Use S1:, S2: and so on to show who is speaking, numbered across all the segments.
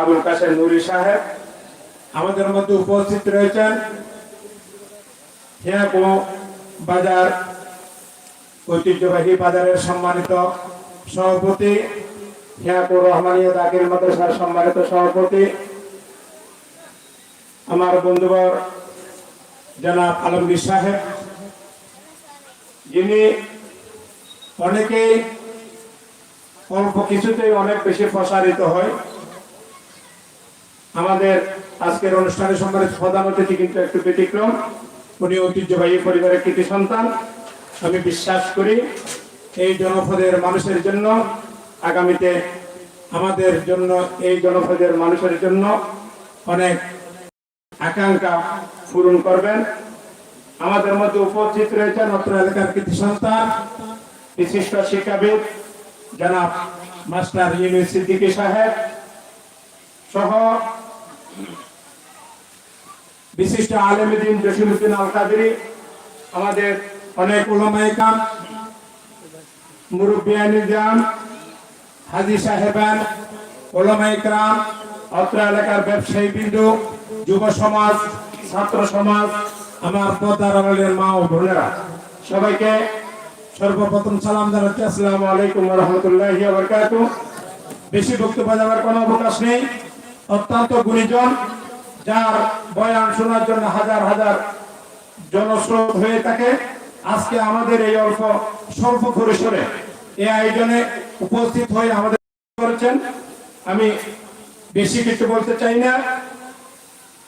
S1: আবুল কাসেম নুরি সাহেব আমাদের মধ্যে উপস্থিত রয়েছেন। হিয়াকো বাজার, ঐতিহ্যবাহী বাজারের সম্মানিত সভাপতি হিয়াকো রহমানিয়া দাকির মাদ্রাসার সম্মানিত সভাপতি, আমার বন্ধুবর জনাব আলমগীর সাহেব, যিনি অনেকেই অল্প কিছুতেই অনেক বেশি প্রসারিত হয়। আমাদের আজকের অনুষ্ঠানে সম্মানিত প্রধান অতিথি কিন্তু একটু ব্যতিক্রম। উনি ঐতিহ্যবাহী পরিবারের কৃতি সন্তান। আমি বিশ্বাস করি এই জনপদের মানুষের জন্য, আগামীতে আমাদের জন্য, এই জনপদের মানুষের জন্য অনেক আকাঙ্ক্ষা পূরণ করবেন। আমাদের মধ্যে উপস্থিত রয়েছেন অত্র এলাকার কৃতি সন্তান, বিশিষ্ট শিক্ষাবিদ জনাব মাস্টার ইউনুস সিদ্দিকী সাহেব সহ বিশিষ্ট আলমদিন জসিমুদ্দিন আল কাদরি আমাদের অনেক ওলামাইকাম মুরব্বিয়ান নিজাম হাজি সাহেবান ওলামাইকরাম অত্র এলাকার ব্যবসায়ী বিন্দু, যুব সমাজ, ছাত্র সমাজ, আমার পদ্মার মা ও বোনেরা, সবাইকে সর্বপ্রথম সালাম জানাচ্ছি, আসসালামু আলাইকুম রহমতুল্লাহি বারকাতু বেশি বক্তব্য দেওয়ার কোনো অবকাশ নেই। অত্যন্ত গুণীজন, যার বয়ান শোনার জন্য হাজার হাজার জনস্রোত হয়ে থাকে। আজকে আমাদের এই অল্প, স্বল্প পরিসরে এই আয়োজনে উপস্থিত হয়ে আমাদের করেছেন। আমি বেশি কিছু বলতে চাই না।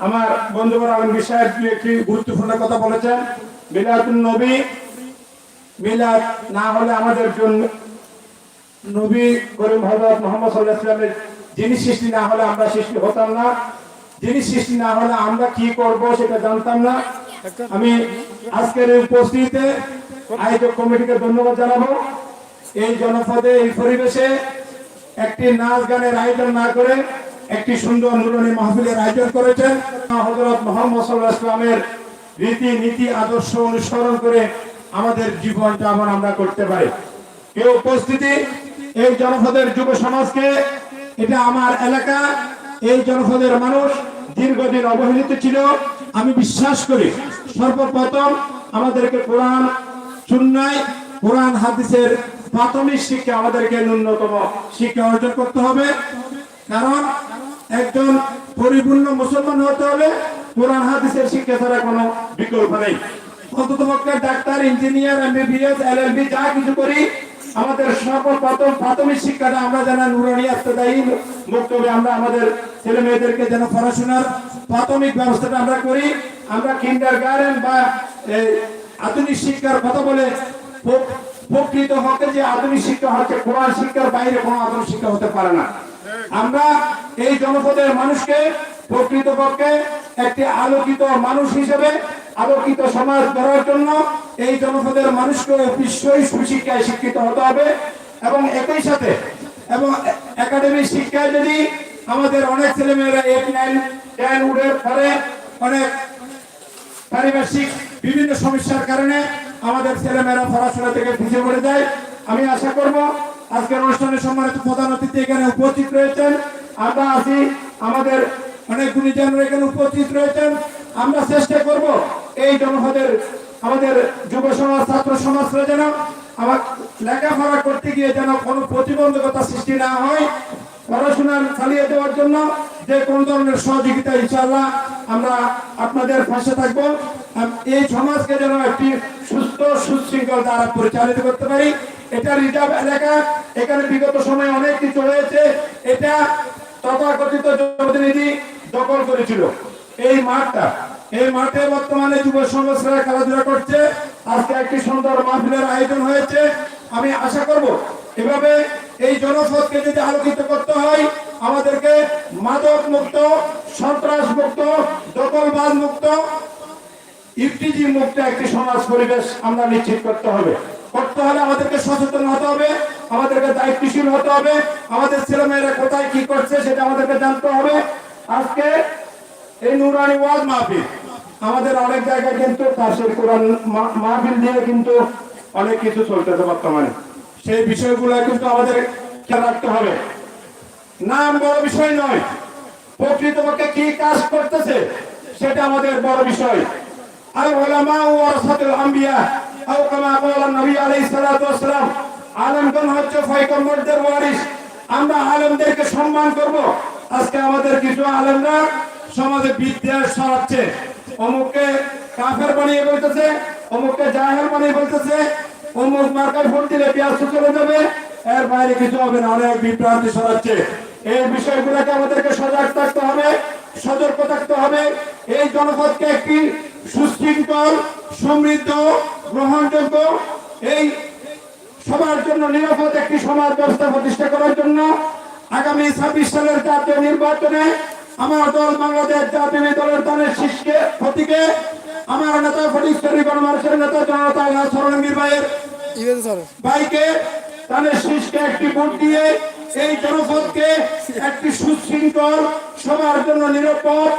S1: আমার বন্ধুবর সাহেব দুই একটি গুরুত্বপূর্ণ কথা বলেছেন। মিলাদুন নবী মিলাদ না হলে আমাদের জন্য নবী করিম হজরত মোহাম্মদ সাল্লাহ ইসলামের যিনি সৃষ্টি না হলে আমরা সৃষ্টি হতাম না। যিনি সৃষ্টি না হলে আমরা কি করব সেটা জানতাম না। আমি আজকের এই উপস্থিতিতে আয়োজক কমিটিকে ধন্যবাদ জানাব। এই জনপদে, এই পরিবেশে একটি নাচ গানের আয়োজন না করে একটি সুন্দর নুরনী মাহফিলের আয়োজন করেছেন হজরত মোহাম্মদ সাল্লাহ ইসলামের রীতি নীতি আদর্শ অনুসরণ করে আমাদের জীবন যাপন আমরা করতে পারি। এই উপস্থিতি, এই জনপদের যুব সমাজকে, এটা আমার এলাকা, এই জনপদের মানুষ দীর্ঘদিন অবহেলিত ছিল। আমি বিশ্বাস করি, সর্বপ্রথম আমাদেরকে কোরআন সুন্নায়, কোরআন হাদিসের প্রাথমিক শিক্ষা আমাদেরকে ন্যূনতম শিক্ষা অর্জন করতে হবে। কারণ একজন পরিপূর্ণ মুসলমান হতে হলে কোরআন হাদিসের শিক্ষা ছাড়া কোনো বিকল্প নেই। পক্ষে ডাক্তার, ইঞ্জিনিয়ার, এমবিবিএস, এলএলবি, যা কিছু করি, আমাদের প্রাথমিক শিক্ষাটা আমরা যেন আমরা আমাদের ছেলে মেয়েদেরকে যেন পড়াশোনার প্রাথমিক ব্যবস্থাটা আমরা করি। আমরা কিন্ডার গার্ডেন বা আধুনিক শিক্ষার কথা বলে প্রকৃত যে আধুনিক শিক্ষা হচ্ছে, কোরআন শিক্ষার বাইরে কোনো আধুনিক শিক্ষা হতে পারে না। আমরা এই জনপদের মানুষকে একটি আলোকিত মানুষ হিসেবে আলোকিত সমাজ গড়ার জন্য এই জনপদের মানুষকে অবশ্যই সুশিক্ষায় শিক্ষিত হতে হবে এবং একই সাথে এবং একাডেমিক শিক্ষায় যদি আমাদের অনেক ছেলেমেয়েরা এইট নাইন টেন উঠের পরে অনেক পারিপার্শ্বিক বিভিন্ন সমস্যার কারণে আমাদের ছেলেমেয়েরা পড়াশোনা থেকে পিছিয়ে পড়ে যায়। আমি আশা করব আজকের অনুষ্ঠানে সম্মানিত প্রধান অতিথি এখানে উপস্থিত রয়েছেন। আমরা আছি আমাদের অনেক গুণীজনরা এখানে উপস্থিত রয়েছেন। আমরা চেষ্টা করব এই জনপদের আমাদের যুব সমাজ, ছাত্র সমাজরা যেন আমার লেখাপড়া করতে গিয়ে যেন কোনো প্রতিবন্ধকতা সৃষ্টি না হয়, পড়াশোনা চালিয়ে দেওয়ার জন্য যে কোন ধরনের সহযোগিতা ইনশাআল্লাহ আমরা আপনাদের পাশে থাকব। এই সমাজকে যেন একটি সুস্থ, সুশৃঙ্খল দ্বারা পরিচালিত করতে পারি। এটা রিজার্ভ এলাকা, এখানে বিগত সময়ে অনেক কিছু হয়েছে। এটা তথাকথিত জনপ্রতিনিধি দখল করেছিল। এই মাঠটা, এই মাঠে বর্তমানে যুব সমাজরা খেলাধুলা করছে। আজকে একটি সুন্দর মাহফিলের আয়োজন হয়েছে। আমি আশা করব এভাবে এই জনপদকে যদি আলোকিত করতে হয়, আমাদেরকে মাদক মুক্ত সন্ত্রাস মুক্ত দখলবাজ মুক্ত ইফটিজি মুক্ত একটি সমাজ পরিবেশ আমরা নিশ্চিত করতে হবে। করতে হলে আমাদেরকে সচেতন হতে হবে, আমাদেরকে দায়িত্বশীল হতে হবে। আমাদের ছেলেমেয়েরা কোথায় কি করছে সেটা আমাদেরকে জানতে হবে। আজকে এই নুরানি ওয়াজ মাহফিল। আমাদের অনেক জায়গায় কিন্তু তাসের কোরআন মাহফিল দিয়ে কিন্তু অনেক কিছু চলতেছে বর্তমানে। সেই বিষয়গুলো কিন্তু আমাদের খেয়াল রাখতে হবে। নাম বড় বিষয় নয়। প্রকৃতপক্ষে কি কাজ করতেছে, সেটা আমাদের বড় বিষয়। আল উলামা ওয়ারাসাতুল আম্বিয়া, আও কামা ক্বালা নবী আলাইহিস সালাতু ওয়াসসালাম, আলেমগণ হচ্ছে পয়গম্বরদের ওয়ারিস আমরা আলেমদেরকে সম্মান করব। আজকে আমাদের কিছু আলেমরা সমাজে বিদ্বেষ ছড়াচ্ছে। অমুককে কাফের বানিয়ে বলতেছে, অমুককে জাহেল বানিয়ে বলতেছে, অমুক মার্কায় ভোট দিলে পেঁয়াজ চলে যাবে, এর বাইরে কিছু হবে না, অনেক বিভ্রান্তি ছড়াচ্ছে। এই বিষয়গুলোকে আমাদেরকে সজাগ থাকতে হবে, সতর্ক থাকতে হবে। এই জনপদকে একটি সুশৃঙ্খল, সমৃদ্ধ, গ্রহণযোগ্য, এই সবার জন্য নিরাপদ একটি সমাজ ব্যবস্থা প্রতিষ্ঠা করার জন্য আগামী ছাব্বিশ সালের জাতীয় নির্বাচনে আমার দল বাংলাদেশ জাতীয় দলের দলের শীর্ষে প্রতীকে আমার নেতা ফটিকশ্বরী গণমানুষের নেতা জনতা সরঙ্গীর ভাইয়ের ভাইকে তাদের শীষকে একটি ভোট দিয়ে এই জনপদকে একটি সুশৃঙ্খল সবার জন্য নিরাপদ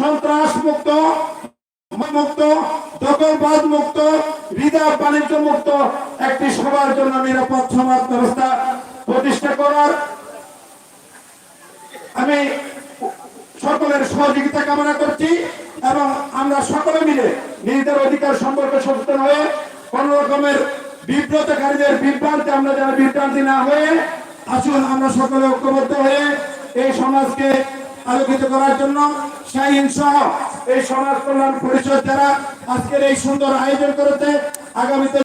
S1: সন্ত্রাস মুক্ত মুক্ত দখলবাদ মুক্ত রিজার্ভ বাণিজ্য মুক্ত একটি সবার জন্য নিরাপদ সমাজ ব্যবস্থা প্রতিষ্ঠা করার আমি সকলের সহযোগিতা কামনা করছি এবং আমরা সকলে মিলে নিজেদের অধিকার সম্পর্কে সচেতন হয়ে কোন রকমের বিব্রতকারীদের বিভ্রান্তি আমরা যেন বিভ্রান্তি না হয়ে আসুন আমরা সকলে ঐক্যবদ্ধ হয়ে এই সমাজকে আলোকিত করার জন্য শাহীন সহ এই সমাজ কল্যাণ পরিষদ যারা আজকের এই সুন্দর আয়োজন করেছে, আগামীতে